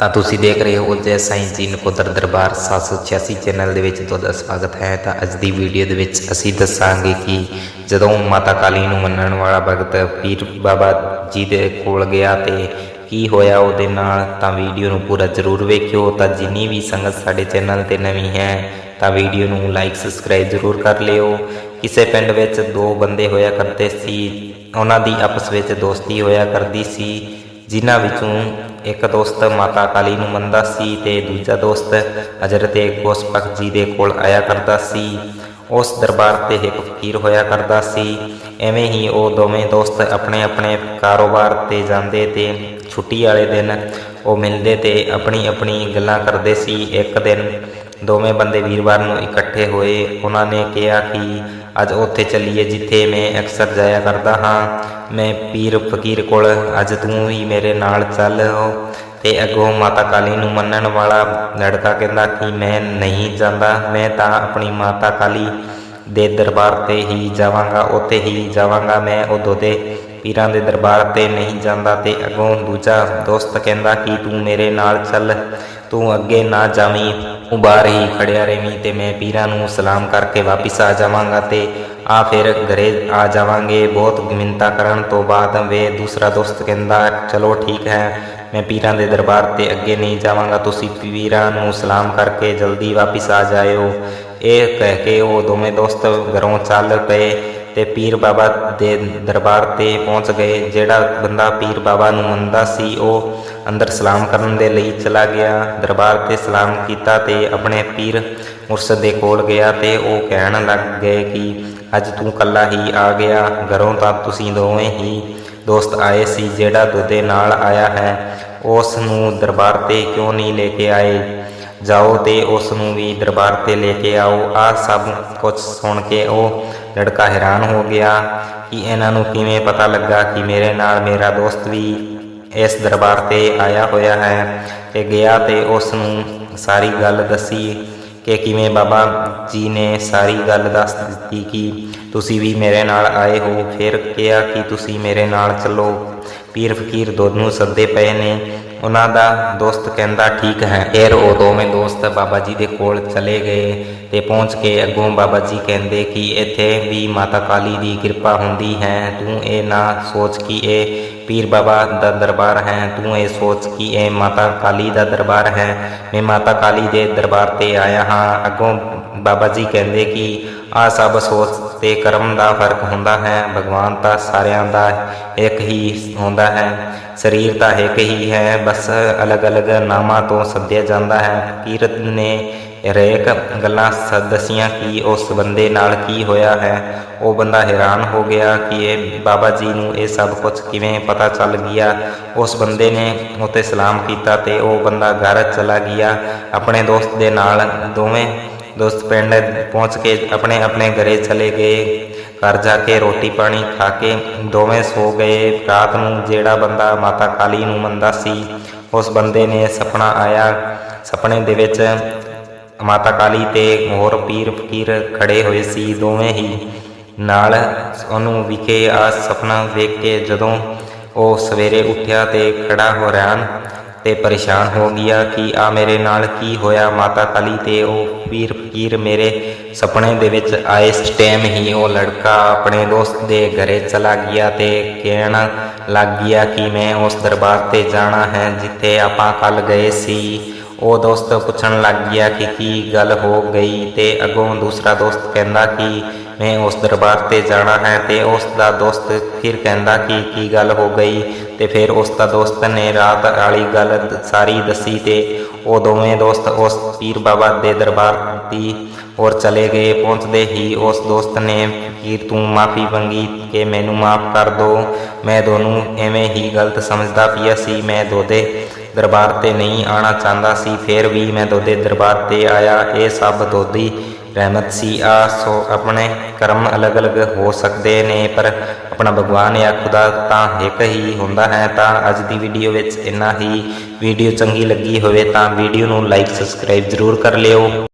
ਤਾਂ ਤੁਸੀਂ ਦੇਖ ਰਹੇ ਹੋ ਜੈ ਸਾਈਂ ਜੀ ਨਕੋਦਰ ਦਰਬਾਰ 786 ਚੈਨਲ ਦੇ ਵਿੱਚ ਤੁਹਾਡਾ ਸਵਾਗਤ ਹੈ। ਤਾਂ ਅੱਜ ਦੀ ਵੀਡੀਓ ਦੇ ਵਿੱਚ ਅਸੀਂ ਦੱਸਾਂਗੇ ਕਿ ਜਦੋਂ ਮਾਤਾ ਕਾਲੀ ਨੂੰ ਮੰਨਣ ਵਾਲਾ ਭਗਤ ਪੀਰ ਬਾਬਾ ਜੀ ਦੇ ਕੋਲ ਗਿਆ ਤੇ ਕੀ ਹੋਇਆ ਉਹਦੇ ਨਾਲ, ਤਾਂ ਵੀਡੀਓ ਨੂੰ ਪੂਰਾ ਜ਼ਰੂਰ ਵੇਖਿਓ। ਤਾਂ ਜਿੰਨੀ ਵੀ ਸੰਗਤ ਸਾਡੇ ਚੈਨਲ ਤੇ ਨਵੀਂ ਹੈ, ਤਾਂ ਵੀਡੀਓ ਨੂੰ ਲਾਈਕ, ਸਬਸਕ੍ਰਾਈਬ ਜ਼ਰੂਰ ਕਰ ਲਿਓ। ਕਿਸੇ ਪਿੰਡ ਵਿੱਚ ਦੋ ਬੰਦੇ ਹੋਇਆ ਕਰਦੇ ਸੀ, ਉਹਨਾਂ ਦੀ ਆਪਸ ਵਿੱਚ ਦੋਸਤੀ ਹੋਇਆ ਕਰਦੀ ਸੀ। ਜਿਨ੍ਹਾਂ ਵਿੱਚੋਂ ਇੱਕ ਦੋਸਤ ਮਾਤਾ ਕਾਲੀ ਨੂੰ ਮੰਨਦਾ ਸੀ ਤੇ ਦੂਜਾ ਦੋਸਤ ਹਜ਼ਰਤ ਗੋਸਪਖ ਜੀ ਦੇ ਕੋਲ ਆਇਆ ਕਰਦਾ ਸੀ। ਉਸ ਦਰਬਾਰ ਤੇ ਇੱਕ ਫਕੀਰ ਹੋਇਆ ਕਰਦਾ ਸੀ। ਐਵੇਂ ਹੀ ਉਹ ਦੋਵੇਂ ਦੋਸਤ ਆਪਣੇ ਆਪਣੇ ਕਾਰੋਬਾਰ ਤੇ ਜਾਂਦੇ ਤੇ ਛੁੱਟੀ ਵਾਲੇ ਦਿਨ ਉਹ ਮਿਲਦੇ ਤੇ ਆਪਣੀ ਆਪਣੀ ਗੱਲਾਂ ਕਰਦੇ ਸੀ। ਇੱਕ ਦਿਨ ਦੋਵੇਂ ਬੰਦੇ ਵੀਰਵਾਰ ਨੂੰ ਇਕੱਠੇ ਹੋਏ। ਉਹਨਾਂ ਨੇ ਕਿਹਾ ਕਿ ਅੱਜ ਉੱਥੇ ਚੱਲੀਏ ਜਿੱਥੇ ਮੈਂ ਅਕਸਰ ਜਾਇਆ ਕਰਦਾ ਹਾਂ। ਮੈਂ ਪੀਰ ਫਕੀਰ ਕੋਲ, ਅੱਜ ਤੂੰ ਹੀ ਮੇਰੇ ਨਾਲ ਚੱਲ ਤੇ ਅੱਗੋਂ ਮਾਤਾ ਕਾਲੀ ਨੂੰ ਮੰਨਣ ਵਾਲਾ ਲੜਕਾ ਕਹਿੰਦਾ ਕਿ ਮੈਂ ਨਹੀਂ ਜਾਂਦਾ, ਮੈਂ ਤਾਂ ਆਪਣੀ ਮਾਤਾ ਕਾਲੀ ਦੇ ਦਰਬਾਰ ਤੇ ਹੀ ਜਾਵਾਂਗਾ, ਉੱਥੇ ਹੀ ਜਾਵਾਂਗਾ। ਮੈਂ ਉਦੋਂ ਦੇ ਪੀਰਾਂ ਦੇ ਦਰਬਾਰ ਤੇ ਨਹੀਂ ਜਾਂਦਾ ਤੇ ਅੱਗੋਂ ਦੂਜਾ ਦੋਸਤ ਕਹਿੰਦਾ ਕਿ ਤੂੰ ਮੇਰੇ ਨਾਲ ਚੱਲ, ਤੂੰ ਅੱਗੇ ਨਾ ਜਾਵੀਂ। ਤੂੰ ਬਾਹਰ ਹੀ ਖੜਿਆ ਰਹੀਂ ਤੇ ਮੈਂ ਪੀਰਾਂ ਨੂੰ ਸਲਾਮ ਕਰਕੇ ਵਾਪਿਸ ਆ ਜਾਵਾਂਗਾ ਤੇ ਆ ਫਿਰ ਘਰੇ ਆ ਜਾਵਾਂਗੇ। ਬਹੁਤ ਮਿੰਤਾ ਕਰਨ ਤੋਂ ਬਾਅਦ ਵੇ ਦੂਸਰਾ ਦੋਸਤ ਕਹਿੰਦਾ, ਚਲੋ ਠੀਕ ਹੈ, ਮੈਂ ਪੀਰਾਂ ਦੇ ਦਰਬਾਰ ਤੇ ਅੱਗੇ ਨਹੀਂ ਜਾਵਾਂਗਾ। ਤੁਸੀਂ ਪੀਰਾਂ ਨੂੰ ਸਲਾਮ ਕਰਕੇ ਜਲਦੀ ਵਾਪਿਸ ਆ ਜਾਇਓ। ਇਹ ਕਹਿ ਕੇ ਉਹ ਦੋਵੇਂ ਦੋਸਤ ਘਰੋਂ ਚੱਲ ਪਏ। ਤੇ ਪੀਰ ਬਾਬਾ ਦੇ ਦਰਬਾਰ ਤੇ ਪਹੁੰਚ ਗਏ। ਜਿਹੜਾ ਬੰਦਾ ਪੀਰ ਬਾਬਾ ਨੂੰ ਮੰਨਦਾ ਸੀ, ਉਹ ਅੰਦਰ ਸਲਾਮ ਕਰਨ ਦੇ ਲਈ ਚਲਾ ਗਿਆ। ਦਰਬਾਰ ਤੇ ਸਲਾਮ ਕੀਤਾ ਤੇ ਆਪਣੇ ਪੀਰ ਮੁਰਸ਼ਦ ਦੇ ਕੋਲ ਗਿਆ ਤੇ ਉਹ ਕਹਿਣ ਲੱਗ ਗਏ ਕਿ, ਅੱਜ ਤੂੰ ਕੱਲਾ ਹੀ ਆ ਗਿਆ। ਘਰੋਂ ਤਾਂ ਤੁਸੀਂ ਦੋਵੇਂ ਹੀ ਦੋਸਤ ਆਏ ਸੀ, ਜਿਹੜਾ ਤੁਹਾਡੇ ਨਾਲ ਆਇਆ ਹੈ। ਉਸ ਨੂੰ ਦਰਬਾਰ ਤੇ ਕਿਉਂ ਨਹੀਂ ਲੈ ਕੇ ਆਏ? ਜਾਓ ਤੇ ਉਸ ਨੂੰ ਵੀ ਦਰਬਾਰ ਤੇ ਲੈ ਕੇ ਆਓ। ਆ ਸਭ ਕੁਝ ਸੁਣ ਕੇ ਉਹ ਲੜਕਾ ਹੈਰਾਨ ਹੋ ਗਿਆ ਕਿ ਇਹਨਾਂ ਨੂੰ ਕਿਵੇਂ ਪਤਾ ਲੱਗਾ ਕਿ ਮੇਰੇ ਨਾਲ ਮੇਰਾ ਦੋਸਤ ਵੀ ਇਸ ਦਰਬਾਰ ਤੇ ਆਇਆ ਹੋਇਆ ਹੈ ਤੇ ਗਿਆ ਤੇ ਉਸ ਨੂੰ ਸਾਰੀ ਗੱਲ ਦੱਸੀ ਕਿ ਕਿਵੇਂ ਬਾਬਾ ਜੀ ਨੇ ਸਾਰੀ ਗੱਲ ਦੱਸ ਦਿੱਤੀ ਕਿ ਤੁਸੀਂ ਵੀ ਮੇਰੇ ਨਾਲ ਆਏ ਹੋ। ਫਿਰ ਕਿਹਾ ਕਿ ਤੁਸੀਂ ਮੇਰੇ ਨਾਲ ਚੱਲੋ। ਪੀਰ ਫਕੀਰ ਦੋਨੋਂ ਸੱਦੇ ਪਏ ਨੇ ਉਹਨਾਂ ਦਾ ਦੋਸਤ ਕਹਿੰਦਾ, ਠੀਕ ਹੈ। ਫਿਰ ਉਹ ਦੋਵੇਂ ਦੋਸਤ ਬਾਬਾ ਜੀ ਦੇ ਕੋਲ ਚਲੇ ਗਏ ਤੇ ਪਹੁੰਚ ਕੇ ਅੱਗੋਂ ਬਾਬਾ ਜੀ ਕਹਿੰਦੇ ਕਿ ਇੱਥੇ ਵੀ ਮਾਤਾ ਕਾਲੀ ਦੀ ਕਿਰਪਾ ਹੁੰਦੀ ਹੈ। ਤੂੰ ਇਹ ਨਾ ਸੋਚ ਕਿ ਇਹ ਪੀਰ ਬਾਬਾ ਦਾ ਦਰਬਾਰ ਹੈ। ਤੂੰ ਇਹ ਸੋਚ ਕਿ ਇਹ ਮਾਤਾ ਕਾਲੀ ਦਾ ਦਰਬਾਰ ਹੈ। ਮੈਂ ਮਾਤਾ ਕਾਲੀ ਦੇ ਦਰਬਾਰ ਤੇ ਆਇਆ ਹਾਂ। ਅੱਗੋਂ ਬਾਬਾ ਜੀ ਕਹਿੰਦੇ ਕਿ ਆ ਸਭ ਸੋਚ ਤੇ ਕਰਮ ਦਾ ਫ਼ਰਕ ਹੁੰਦਾ ਹੈ, ਭਗਵਾਨ ਤਾਂ ਸਾਰਿਆਂ ਦਾ ਇੱਕ ਹੀ ਹੁੰਦਾ ਹੈ, ਸਰੀਰ ਤਾਂ ਇੱਕ ਹੀ ਹੈ, ਬਸ ਅਲੱਗ-ਅਲੱਗ ਨਾਮਾਂ ਤੋਂ ਸੱਦਿਆ ਜਾਂਦਾ ਹੈ। ਕੀਰਤ ਨੇ ਹਰੇਕ ਗੱਲਾਂ ਸ- ਦੱਸੀਆਂ ਕਿ ਉਸ ਬੰਦੇ ਨਾਲ ਕੀ ਹੋਇਆ ਹੈ। ਉਹ ਬੰਦਾ ਹੈਰਾਨ ਹੋ ਗਿਆ ਕਿ ਇਹ ਬਾਬਾ ਜੀ ਨੂੰ ਇਹ ਸਭ ਕੁਝ ਕਿਵੇਂ ਪਤਾ ਚੱਲ ਗਿਆ। ਉਸ ਬੰਦੇ ਨੇ ਉਤੇ ਸਲਾਮ ਕੀਤਾ ਤੇ ਉਹ ਬੰਦਾ ਘਰ ਚਲਾ ਗਿਆ। ਆਪਣੇ ਦੋਸਤ ਦੇ ਨਾਲ ਦੋਵੇਂ ਦੋਸਤ ਪਿੰਡ ਪਹੁੰਚ ਕੇ ਆਪਣੇ ਆਪਣੇ ਘਰੇ ਚਲੇ ਗਏ। ਘਰ ਜਾ ਕੇ ਰੋਟੀ ਪਾਣੀ ਖਾ ਕੇ ਦੋਵੇਂ ਸੋ ਗਏ। ਰਾਤ ਨੂੰ ਜਿਹੜਾ ਬੰਦਾ ਮਾਤਾ ਕਾਲੀ ਨੂੰ ਮੰਨਦਾ ਸੀ, ਉਸ ਬੰਦੇ ਨੇ ਸੁਪਨਾ ਆਇਆ। ਸੁਪਨੇ ਦੇ ਵਿੱਚ ਮਾਤਾ ਕਾਲੀ ਤੇ ਹੋਰ ਪੀਰ ਫਕੀਰ ਖੜੇ ਹੋਏ ਸੀ। ਦੋਵੇਂ ਹੀ ਨਾਲ ਉਹਨੂੰ ਵਿਖੇ ਆ ਸੁਪਨਾ ਵੇਖ ਕੇ ਜਦੋਂ ਉਹ ਸਵੇਰੇ ਉੱਠਿਆ ਤੇ ਖੜਾ ਹੋ ਰਿਆਨ ਤੇ ਪਰੇਸ਼ਾਨ ਹੋ ਗਿਆ ਕਿ ਆ ਮੇਰੇ ਨਾਲ ਕੀ ਹੋਇਆ? ਮਾਤਾ ਕਾਲੀ ਤੇ ਉਹ ਪੀਰ ਫਕੀਰ ਮੇਰੇ ਸੁਪਨੇ ਦੇ ਵਿੱਚ ਆਏ। ਇਸ ਟਾਈਮ ਹੀ ਉਹ ਲੜਕਾ ਆਪਣੇ ਦੋਸਤ ਦੇ ਘਰੇ ਚਲਾ ਗਿਆ ਤੇ ਕਹਿਣ ਲੱਗ ਗਿਆ ਕਿ ਮੈਂ ਉਸ ਦਰਬਾਰ ਤੇ ਜਾਣਾ ਹੈ, ਜਿੱਥੇ ਆਪਾਂ ਕੱਲ ਗਏ ਸੀ। ਉਹ ਦੋਸਤ ਪੁੱਛਣ ਲੱਗ ਗਿਆ ਕਿ ਕੀ ਗੱਲ ਹੋ ਗਈ ਤੇ ਅੱਗੋਂ ਦੂਸਰਾ ਦੋਸਤ ਕਹਿੰਦਾ ਕਿ ਮੈਂ ਉਸ ਦਰਬਾਰ ਤੇ ਜਾਣਾ ਹੈ ਤੇ ਉਸ ਦਾ ਦੋਸਤ ਫਿਰ ਕਹਿੰਦਾ ਕਿ ਕੀ ਗੱਲ ਹੋ ਗਈ ਤੇ ਫਿਰ ਉਸ ਦਾ ਦੋਸਤ ਨੇ ਰਾਤ ਵਾਲੀ ਗੱਲ ਸਾਰੀ ਦੱਸੀ ਤੇ ਉਹ ਦੋਵੇਂ ਦੋਸਤ ਉਸ ਪੀਰ ਬਾਬਾ ਦੇ ਦਰਬਾਰ ਦੀ ਔਰ ਚਲੇ ਗਏ। ਪਹੁੰਚਦੇ ਹੀ ਉਸ ਦੋਸਤ ਨੇ ਫਕੀਰ ਤੂੰ ਮਾਫੀ ਮੰਗੀ ਕਿ ਮੈਨੂੰ ਮਾਫ ਕਰ ਦੋ। ਮੈਂ ਦੋਨੋਂ ਐਵੇਂ ਹੀ ਗਲਤ ਸਮਝਦਾ ਪਿਆ ਸੀ। ਮੈਂ ਦੋਦੇ ਦਰਬਾਰ ਤੇ ਨਹੀਂ ਆਣਾ ਚਾਹੁੰਦਾ ਸੀ, ਫਿਰ ਵੀ ਮੈਂ ਦੋਦੇ ਦਰਬਾਰ ਤੇ ਆਇਆ। ਇਹ ਸਭ ਦੋਦੀ ਰਹਿਮਤ ਸੀ। ਆ, ਸੋ ਆਪਣੇ ਕਰਮ ਅਲੱਗ-ਅਲੱਗ ਹੋ ਸਕਦੇ ਨੇ, ਪਰ ਆਪਣਾ ਭਗਵਾਨ ਜਾਂ ਖੁਦਾ ਤਾਂ ਇੱਕ ਹੀ ਹੁੰਦਾ ਹੈ। ਤਾਂ ਅੱਜ ਦੀ ਵੀਡੀਓ ਵਿੱਚ ਇੰਨਾ ਹੀ। ਵੀਡੀਓ ਚੰਗੀ ਲੱਗੀ ਹੋਵੇ ਤਾਂ ਵੀਡੀਓ ਨੂੰ ਲਾਈਕ, ਸਬਸਕ੍ਰਾਈਬ ਜ਼ਰੂਰ ਕਰ ਲਿਓ।